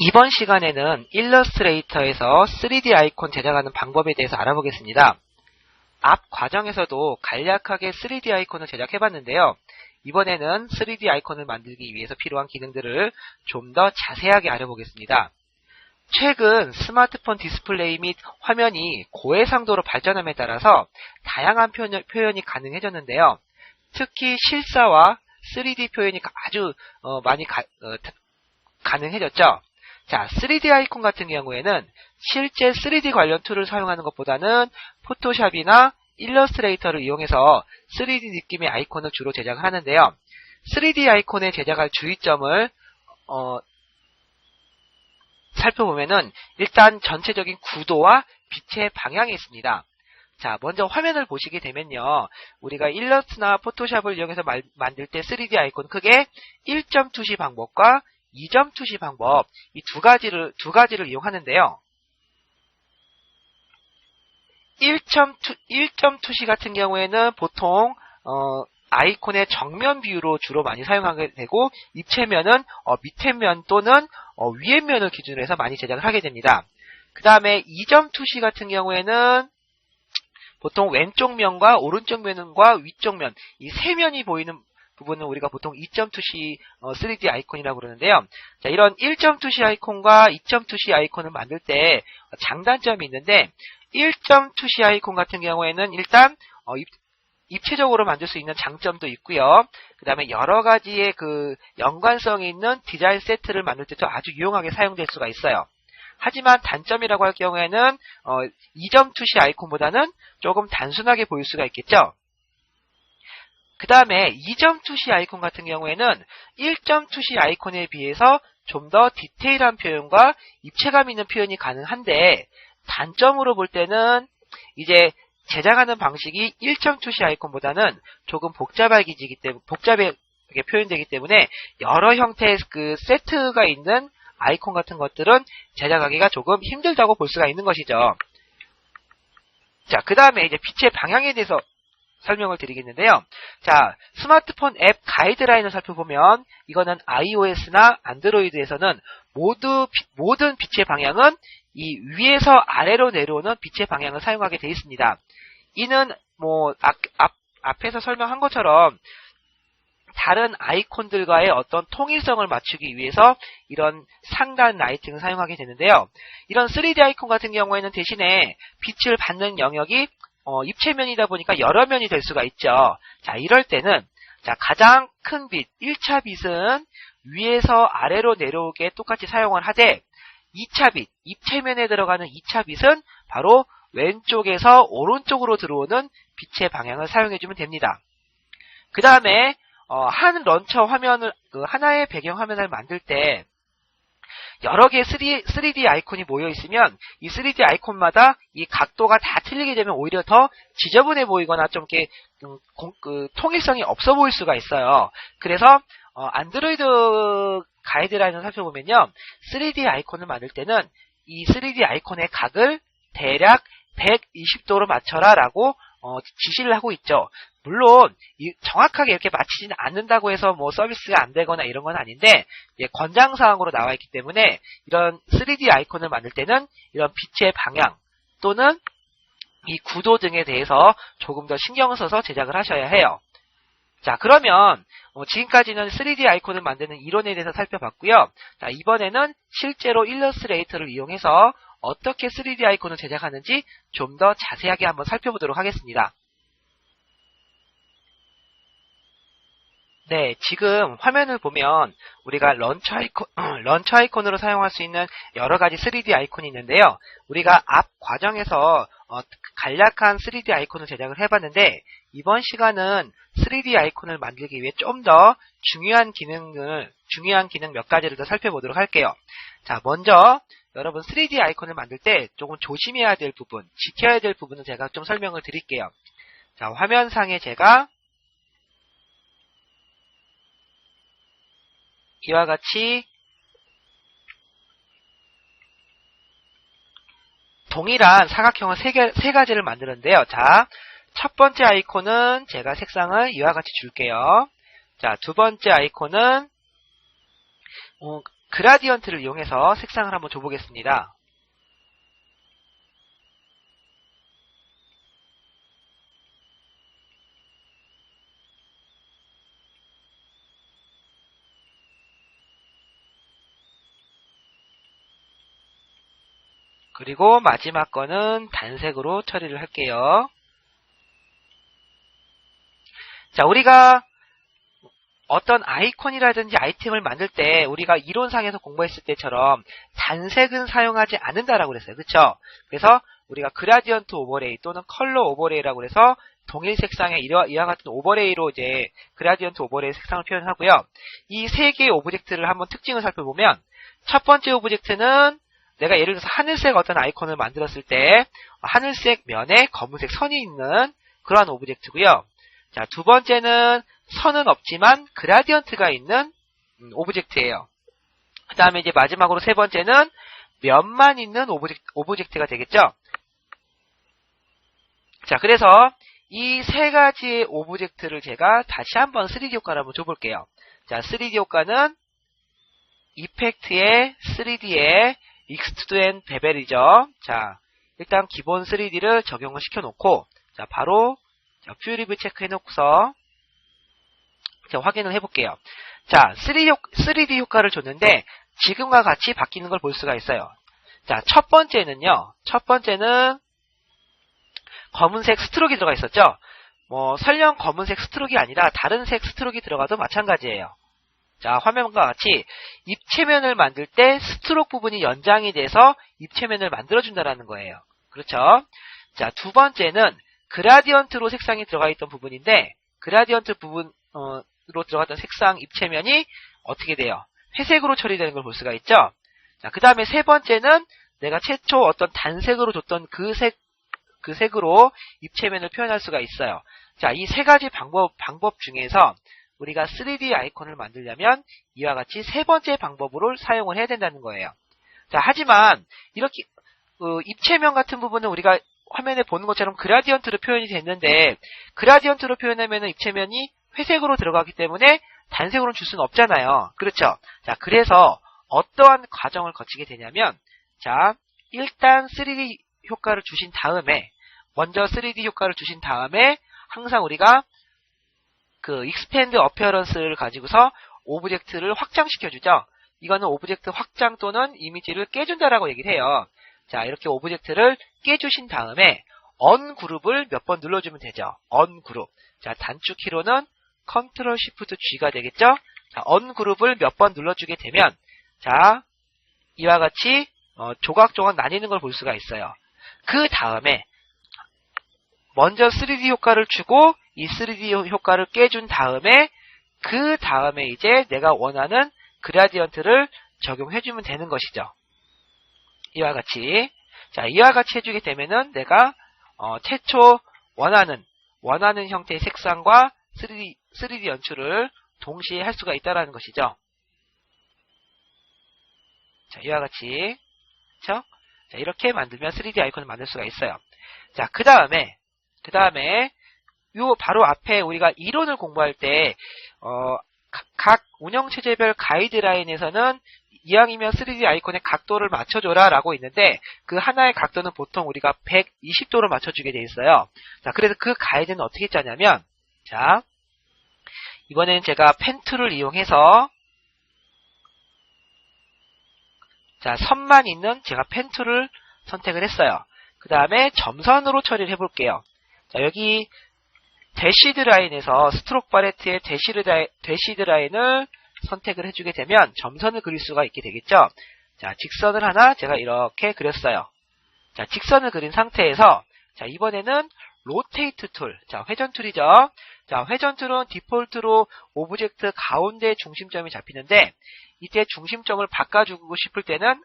이번 시간에는 일러스트레이터에서 3D 아이콘 제작하는 방법에 대해서 알아보겠습니다. 앞 과정에서도 간략하게 3D 아이콘을 제작해봤는데요. 이번에는 3D 아이콘을 만들기 위해서 필요한 기능들을 좀 더 자세하게 알아보겠습니다. 최근 스마트폰 디스플레이 및 화면이 고해상도로 발전함에 따라서 다양한 표현, 이 가능해졌는데요. 특히 실사와 3D 표현이 아주 어, 많이 가, 어, 가능해졌죠. 자, 3D 아이콘 같은 경우에는 실제 3D 관련 툴을 사용하는 것보다는 포토샵이나 일러스트레이터를 이용해서 3D 느낌의 아이콘을 주로 제작을 하는데요. 3D 아이콘에 제작할 주의점을 어, 살펴보면은 일단 전체적인 구도와 빛의 방향이 있습니다. 자, 먼저 화면을 보시게 되면요. 우리가 일러스트나 포토샵을 이용해서 말, 만들 때 3D 아이콘 크게 1점 투시 방법과 2점 투시 방법 이 두 가지를 두 가지를 이용하는데요. 1점 투 1점 투시 같은 경우에는 보통 어, 아이콘의 정면 뷰로 주로 많이 사용하게 되고 입체면은 어, 밑에 면 또는 어, 위에 면을 기준으로 해서 많이 제작을 하게 됩니다. 그 다음에 2점 투시 같은 경우에는 보통 왼쪽 면과 오른쪽 면과 위쪽 면 이 세 면이 보이는 부분은 우리가 보통 2.2C 3D 어, 아이콘이라고 그러는데요. 자, 이런 1.2C 아이콘과 2.2C 아이콘을 만들 때 장단점이 있는데 1.2C 아이콘 같은 경우에는 일단 어, 입, 체적으로 만들 수 있는 장점도 있고요. 그 다음에 여러 가지의 그 연관성이 있는 디자인 세트를 만들 때도 아주 유용하게 사용될 수가 있어요. 하지만 단점이라고 할 경우에는 어, 2.2C 아이콘보다는 조금 단순하게 보일 수가 있겠죠. 그 다음에 2점 투시 아이콘 같은 경우에는 1점 투시 아이콘에 비해서 좀 더 디테일한 표현과 입체감 있는 표현이 가능한데 단점으로 볼 때는 이제 제작하는 방식이 1점 투시 아이콘보다는 조금 복잡하기 때문에 복잡하게 표현되기 때문에 여러 형태의 그 세트가 있는 아이콘 같은 것들은 제작하기가 조금 힘들다고 볼 수가 있는 것이죠. 자, 그 다음에 이제 빛의 방향에 대해서 설명을 드리겠는데요. 자, 스마트폰 앱 가이드라인을 살펴보면 이거는 iOS나 안드로이드에서는 모두 모든 빛의 방향은 이 위에서 아래로 내려오는 빛의 방향을 사용하게 되어 있습니다. 이는 뭐 앞, 앞, 앞에서 설명한 것처럼 다른 아이콘들과의 어떤 통일성을 맞추기 위해서 이런 상단 라이팅을 사용하게 되는데요. 이런 3D 아이콘 같은 경우에는 대신에 빛을 받는 영역이 어, 입체면이다 보니까 여러 면이 될 수가 있죠. 자, 이럴 때는 자, 가장 큰 빛, 1차 빛은 위에서 아래로 내려오게 똑같이 사용을 하되 2차 빛, 입체면에 들어가는 2차 빛은 바로 왼쪽에서 오른쪽으로 들어오는 빛의 방향을 사용해주면 됩니다. 그 다음에 어, 한 런처 화면을 그 하나의 배경 화면을 만들 때 여러 개의 3, d 아이콘이 모여 있으면 이 3D 아이콘마다 이 각도가 다 틀리게 되면 오히려 더 지저분해 보이거나 좀 이렇게 음, 공, 그, 통일성이 없어 보일 수가 있어요. 그래서 어, 안드로이드 가이드라인을 살펴보면요. 3D 아이콘을 만들 때는 이 3D 아이콘의 각을 대략 120도로 맞춰라 라고 어, 지시를 하고 있죠. 물론 정확하게 이렇게 맞히지는 않는다고 해서 뭐 서비스가 안 되거나 이런 건 아닌데 권장 사항으로 나와 있기 때문에 이런 3D 아이콘을 만들 때는 이런 빛의 방향 또는 이 구도 등에 대해서 조금 더 신경을 써서 제작을 하셔야 해요. 자 그러면 어, 지금까지는 3D 아이콘을 만드는 이론에 대해서 살펴봤고요. 자 이번에는 실제로 일러스트레이터를 이용해서 어떻게 3D 아이콘을 제작하는지 좀 더 자세하게 한번 살펴보도록 하겠습니다. 네, 지금 화면을 보면 우리가 런처 아이콘, 런처 아이콘으로 사용할 수 있는 여러 가지 3D 아이콘이 있는데요. 우리가 앞 과정에서 어, 간략한 3D 아이콘을 제작을 해봤는데 이번 시간은 3D 아이콘을 만들기 위해 좀 더 중요한 기능을 중요한 기능 몇 가지를 더 살펴보도록 할게요. 자, 먼저 여러분 3D 아이콘을 만들 때 조금 조심해야 될 부분, 지켜야 될 부분을 제가 좀 설명을 드릴게요. 자, 화면상에 제가 이와 같이 동일한 사각형을 세, 개, 세 가지를 만드는데요. 자, 첫 번째 아이콘은 제가 색상을 이와 같이 줄게요. 자, 두 번째 아이콘은 어, 그라디언트를 이용해서 색상을 한번 줘보겠습니다. 그리고 마지막 거는 단색으로 처리를 할게요. 자, 우리가 어떤 아이콘이라든지 아이템을 만들 때 우리가 이론상에서 공부했을 때처럼 단색은 사용하지 않는다라고 그랬어요. 그쵸? 그래서 우리가 그라디언트 오버레이 또는 컬러 오버레이라고 해서 동일 색상의 이와, 같은 오버레이로 이제 그라디언트 오버레이 색상을 표현하고요. 이 세 개의 오브젝트를 한번 특징을 살펴보면 첫 번째 오브젝트는 내가 예를 들어서 하늘색 어떤 아이콘을 만들었을 때 하늘색 면에 검은색 선이 있는 그러한 오브젝트고요. 자, 두 번째는 선은 없지만 그라디언트가 있는 음, 오브젝트예요. 그 다음에 이제 마지막으로 세 번째는 면만 있는 오브젝트, 오브젝트가 되겠죠. 자, 그래서 이 세 가지의 오브젝트를 제가 다시 한번 3D 효과를 한번 줘볼게요. 자, 3D 효과는 이펙트의 3D에 익스트드 앤 베벨이죠. 자, 일단 기본 3D를 적용을 시켜놓고 자, 바로 자, 퓨리브 체크해 놓고서 자, 확인을 해볼게요. 자, 3D, 효, 3D 효과를 줬는데 지금과 같이 바뀌는 걸 볼 수가 있어요. 자, 첫 번째는요. 첫 번째는 검은색 스트로크 들어가 있었죠. 뭐 설령 검은색 스트로크 아니라 다른 색 스트로크 들어가도 마찬가지예요. 자, 화면과 같이 입체면을 만들 때 스트로크 부분이 연장이 돼서 입체면을 만들어준다는 거예요. 그렇죠? 자, 두 번째는 그라디언트로 색상이 들어가 있던 부분인데 그라디언트 부분으로 들어갔던 색상 입체면이 어떻게 돼요? 회색으로 처리되는 걸 볼 수가 있죠? 자, 그 다음에 세 번째는 내가 최초 어떤 단색으로 줬던 그 색, 그 색으로 입체면을 표현할 수가 있어요. 자, 이 세 가지 방법, 방법 중에서 우리가 3D 아이콘을 만들려면 이와 같이 세 번째 방법으로 사용을 해야 된다는 거예요. 자, 하지만 이렇게 어, 입체면 같은 부분은 우리가 화면에 보는 것처럼 그라디언트로 표현이 됐는데 그라디언트로 표현하면 입체면이 회색으로 들어가기 때문에 단색으로 줄 수는 없잖아요. 그렇죠? 자, 그래서 어떠한 과정을 거치게 되냐면 자, 일단 3D 효과를 주신 다음에 먼저 3D 효과를 주신 다음에 항상 우리가 그 익스펜드 어페어런스를 가지고서 오브젝트를 확장시켜 주죠. 이거는 오브젝트 확장 또는 이미지를 깨준다라고 얘기를 해요. 자, 이렇게 오브젝트를 깨주신 다음에 on 그룹을 몇 번 눌러주면 되죠. on 그룹. 자, 단축 키로는 컨트롤 시프트 G가 되겠죠. 자, on 그룹을 몇 번 눌러주게 되면 자, 이와 같이 어, 조각조각 나뉘는 걸 볼 수가 있어요. 그 다음에 먼저 3D 효과를 주고 이 3D 효과를 깨준 다음에 그 다음에 이제 내가 원하는 그라디언트를 적용해주면 되는 것이죠. 이와 같이 자 이와 같이 해주게 되면은 내가 어, 최초 원하는 원하는 형태의 색상과 3D, 3D 연출을 동시에 할 수가 있다라는 것이죠. 자 이와 같이 그렇죠? 자 이렇게 만들면 3D 아이콘을 만들 수가 있어요. 자그 다음에 그 다음에 요 바로 앞에 우리가 이론을 공부할 때 어, 각 운영체제별 가이드라인에서는 이왕이면 3D 아이콘의 각도를 맞춰줘라 라고 있는데 그 하나의 각도는 보통 우리가 120도로 맞춰주게 돼 있어요. 자, 그래서 그 가이드는 어떻게 짜냐면 자, 이번엔 제가 펜 툴을 이용해서 자, 선만 있는 제가 펜 툴을 선택을 했어요. 그 다음에 점선으로 처리를 해볼게요. 자, 여기 대시드 라인에서 스트로크 바레트의 대시드, 라인, 대시드 라인을 선택을 해주게 되면 점선을 그릴 수가 있게 되겠죠. 자, 직선을 하나 제가 이렇게 그렸어요. 자, 직선을 그린 상태에서 자, 이번에는 로테이트 툴. 자, 회전 툴이죠. 자, 회전 툴은 디폴트로 오브젝트 가운데 중심점이 잡히는데 이때 중심점을 바꿔주고 싶을 때는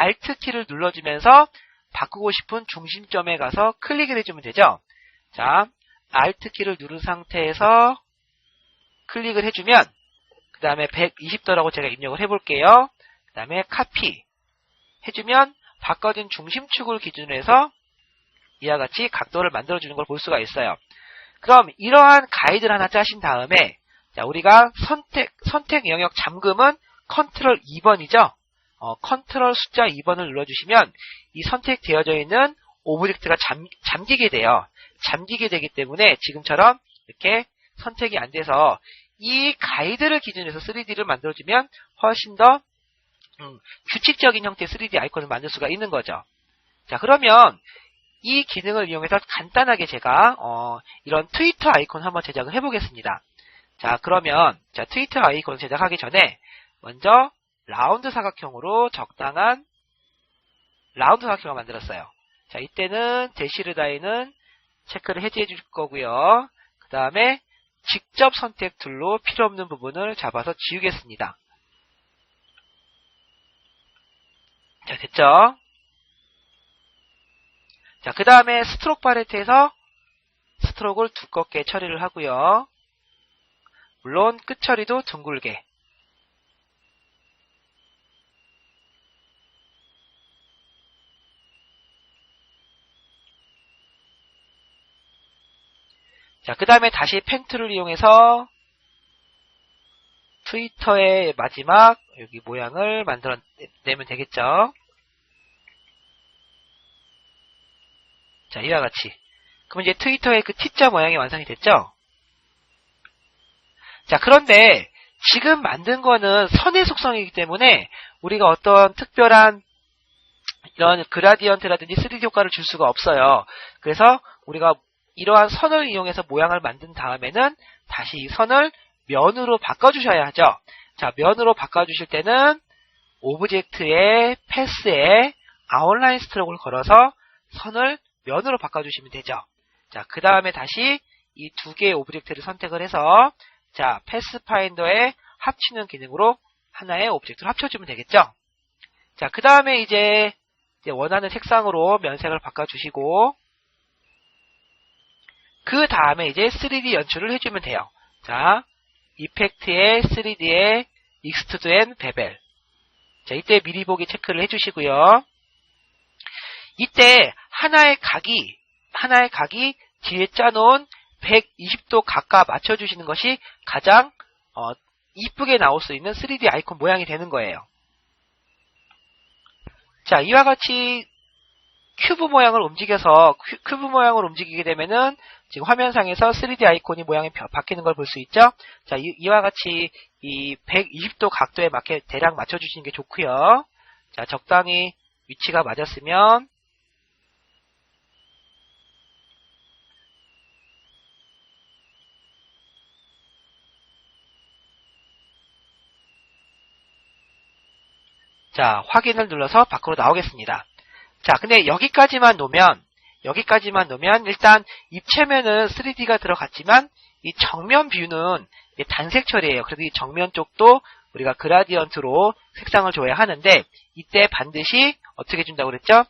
Alt 키를 눌러주면서 바꾸고 싶은 중심점에 가서 클릭을 해주면 되죠. 자, Alt 키를 누른 상태에서 클릭을 해주면 그 다음에 120도라고 제가 입력을 해볼게요. 그 다음에 카피 해주면 바꿔진 중심축을 기준으로 해서 이와 같이 각도를 만들어주는 걸 볼 수가 있어요. 그럼 이러한 가이드를 하나 짜신 다음에 자 우리가 선택 선택 영역 잠금은 컨트롤 2번이죠. 어, 컨트롤 숫자 2번을 눌러주시면 이 선택되어져 있는 오브젝트가 잠, 잠기게 돼요. 잠기게 되기 때문에 지금처럼 이렇게 선택이 안 돼서 이 가이드를 기준으로 해서 3D를 만들어주면 훨씬 더 음, 규칙적인 형태의 3D 아이콘을 만들 수가 있는 거죠. 자 그러면 이 기능을 이용해서 간단하게 제가 어, 이런 트위터 아이콘 한번 제작을 해보겠습니다. 자 그러면 자 트위터 아이콘 제작하기 전에 먼저 라운드 사각형으로 적당한 라운드 사각형을 만들었어요. 자 이때는 대시르 다이는 체크를 해제해 줄 거고요. 그 다음에 직접 선택 툴로 필요 없는 부분을 잡아서 지우겠습니다. 자, 됐죠? 자, 그 다음에 스트로크 팔레트에서 스트로크를 두껍게 처리를 하고요. 물론 끝 처리도 둥글게. 자, 그 다음에 다시 펜툴을 이용해서 트위터의 마지막 여기 모양을 만들어내면 되겠죠. 자, 이와 같이. 그럼 이제 트위터의 그 T자 모양이 완성이 됐죠? 자, 그런데 지금 만든 거는 선의 속성이기 때문에 우리가 어떤 특별한 이런 그라디언트라든지 3D 효과를 줄 수가 없어요. 그래서 우리가 이러한 선을 이용해서 모양을 만든 다음에는 다시 이 선을 면으로 바꿔주셔야 하죠. 자, 면으로 바꿔주실 때는 오브젝트의 패스에 아웃라인 스트로크를 걸어서 선을 면으로 바꿔주시면 되죠. 자, 그 다음에 다시 이 두 개의 오브젝트를 선택을 해서 자, 패스 파인더에 합치는 기능으로 하나의 오브젝트를 합쳐주면 되겠죠. 자, 그 다음에 이제, 이제 원하는 색상으로 면색을 바꿔주시고 그 다음에 이제 3D 연출을 해주면 돼요. 자, 이펙트의 3D의 익스트드 앤 베벨. 자, 이때 미리 보기 체크를 해주시고요. 이때 하나의 각이, 하나의 각이 뒤에 짜놓은 120도 각과 맞춰주시는 것이 가장, 어, 이쁘게 나올 수 있는 3D 아이콘 모양이 되는 거예요. 자, 이와 같이 큐브 모양을 움직여서 큐, 브 모양을 움직이게 되면은 지금 화면상에서 3D 아이콘이 모양이 바뀌는 걸 볼 수 있죠. 자, 이, 와 같이 이 120도 각도에 맞게 대략 맞춰주시는 게 좋고요. 자, 적당히 위치가 맞았으면 자, 확인을 눌러서 밖으로 나오겠습니다. 자, 근데 여기까지만 놓으면 여기까지만 놓으면 일단 입체면은 3D가 들어갔지만 이 정면 뷰는 단색 처리예요. 그래서 이 정면 쪽도 우리가 그라디언트로 색상을 줘야 하는데 이때 반드시 어떻게 준다고 그랬죠?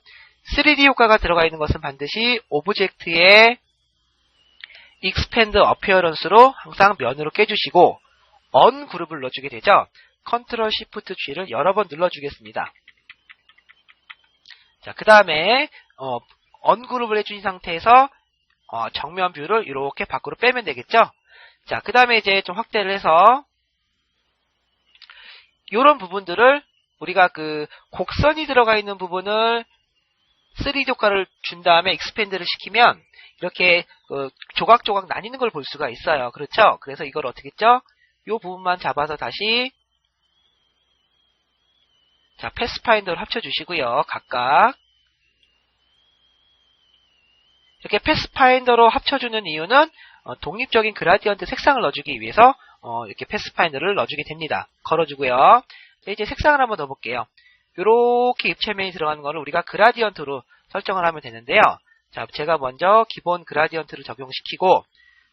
3D 효과가 들어가 있는 것은 반드시 오브젝트의 익스펜드 어피어런스로 항상 면으로 깨주시고 언 그룹을 넣어주게 되죠. 컨트롤 시프트 G를 여러 번 눌러주겠습니다. 자, 그 다음에 어, 언그룹을 해준 상태에서 어, 정면 뷰를 이렇게 밖으로 빼면 되겠죠. 자, 그 다음에 이제 좀 확대를 해서 이런 부분들을 우리가 그 곡선이 들어가 있는 부분을 3D 효과를 준 다음에 익스펜드를 시키면 이렇게 그 조각조각 나뉘는 걸 볼 수가 있어요. 그렇죠? 그래서 이걸 어떻게 했죠? 이 부분만 잡아서 다시 자 패스파인더를 합쳐주시고요. 각각 이렇게 패스파인더로 합쳐주는 이유는 어, 독립적인 그라디언트 색상을 넣어주기 위해서 어, 이렇게 패스파인더를 넣어주게 됩니다. 걸어주고요. 자, 이제 색상을 한번 넣어볼게요. 이렇게 입체면이 들어가는 거를 우리가 그라디언트로 설정을 하면 되는데요. 자, 제가 먼저 기본 그라디언트를 적용시키고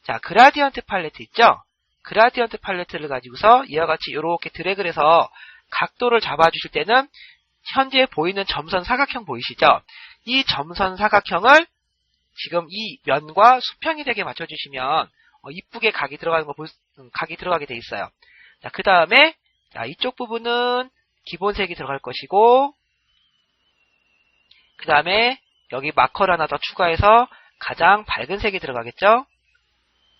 자, 그라디언트 팔레트 있죠? 그라디언트 팔레트를 가지고서 이와 같이 이렇게 드래그를 해서 각도를 잡아주실 때는 현재 보이는 점선 사각형 보이시죠? 이 점선 사각형을 지금 이 면과 수평이 되게 맞춰주시면 어, 이쁘게 각이 들어가는 거 볼, 음, 각이 들어가게 돼 있어요. 자, 그 다음에 자, 이쪽 부분은 기본색이 들어갈 것이고 그 다음에 여기 마커를 하나 더 추가해서 가장 밝은 색이 들어가겠죠.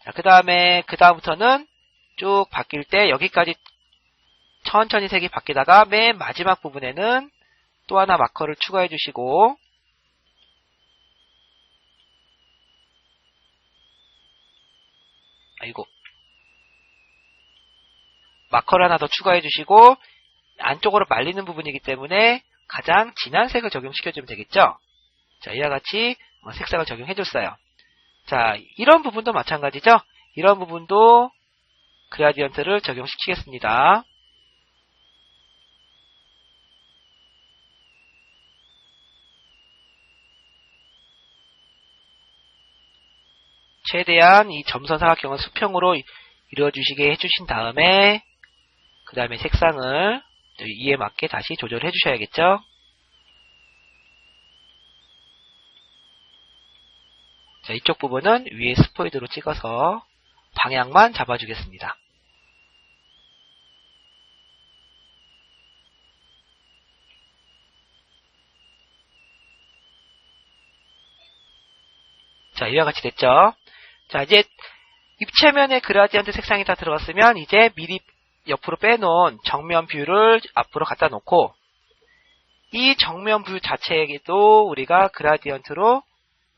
자, 그 다음에 그 다음부터는 쭉 바뀔 때 여기까지 천천히 색이 바뀌다가 맨 마지막 부분에는 또 하나 마커를 추가해 주시고 아이고 마커를 하나 더 추가해 주시고 안쪽으로 말리는 부분이기 때문에 가장 진한 색을 적용시켜주면 되겠죠? 자, 이와 같이 어, 색상을 적용해줬어요. 자, 이런 부분도 마찬가지죠? 이런 부분도 그라디언트를 적용시키겠습니다. 최대한 이 점선 사각형을 수평으로 이루어주시게 해주신 다음에 그 다음에 색상을 이에 맞게 다시 조절해 주셔야겠죠. 자, 이쪽 부분은 위에 스포이드로 찍어서 방향만 잡아주겠습니다. 자, 이와 같이 됐죠? 자, 이제 입체면에 그라디언트 색상이 다 들어갔으면 이제 미리 옆으로 빼놓은 정면 뷰를 앞으로 갖다 놓고 이 정면 뷰 자체에도 우리가 그라디언트로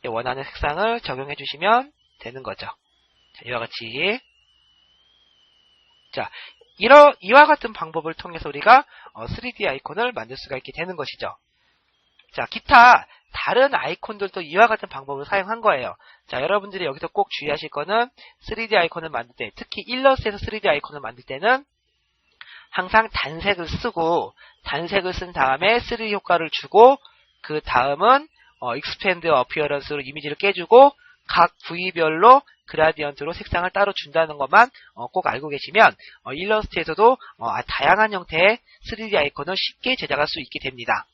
원하는 색상을 적용해 주시면 되는 거죠. 자, 이와 같이 자, 이러, 이와 같은 방법을 통해서 우리가 3D 아이콘을 만들 수가 있게 되는 것이죠. 자, 기타 다른 아이콘들도 이와 같은 방법을 사용한 거예요. 자, 여러분들이 여기서 꼭 주의하실 거는 3D 아이콘을 만들 때, 특히 일러스트에서 3D 아이콘을 만들 때는 항상 단색을 쓰고 단색을 쓴 다음에 3D 효과를 주고 그 다음은 어, 익스펜드 어피어런스로 이미지를 깨주고 각 부위별로 그라디언트로 색상을 따로 준다는 것만 어, 꼭 알고 계시면 어, 일러스트에서도 어, 다양한 형태의 3D 아이콘을 쉽게 제작할 수 있게 됩니다.